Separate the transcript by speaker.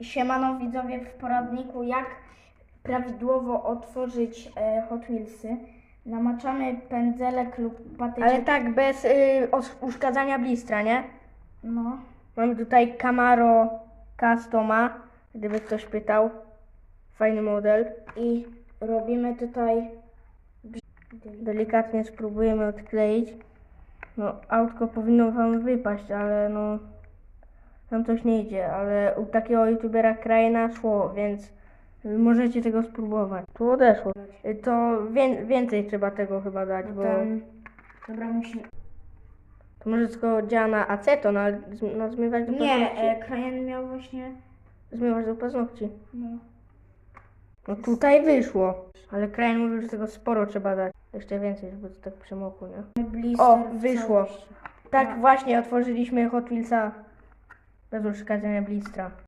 Speaker 1: Siemano widzowie w poradniku jak prawidłowo otworzyć e, Hot Wheelsy. Namaczamy pędzelek lub patyczek.
Speaker 2: Ale tak bez y, os- uszkadzania blistra, nie?
Speaker 1: No.
Speaker 2: Mamy tutaj Camaro Customa, gdyby ktoś pytał. Fajny model.
Speaker 1: I robimy tutaj
Speaker 2: Delikatnie spróbujemy odkleić. No, autko powinno wam wypaść, ale no... Tam coś nie idzie, ale u takiego youtubera Kraina szło, więc możecie tego spróbować. Tu odeszło. Y, To wię- więcej trzeba tego chyba dać, bo
Speaker 1: ten... Dobra, musi...
Speaker 2: to może tylko działa na aceton, ale zm- no, zmywać do
Speaker 1: Nie,
Speaker 2: paznokci.
Speaker 1: e, Krajen miał właśnie...
Speaker 2: Zmywać do paznokci.
Speaker 1: No.
Speaker 2: No tutaj wyszło. Ale Krain mówił, że tego sporo trzeba dać. Jeszcze więcej, żeby to tak przemokło, nie?
Speaker 1: Blister
Speaker 2: O, wyszło. Tak
Speaker 1: No.
Speaker 2: właśnie otworzyliśmy Hot Wheelsa bez uszkadzenia blistra.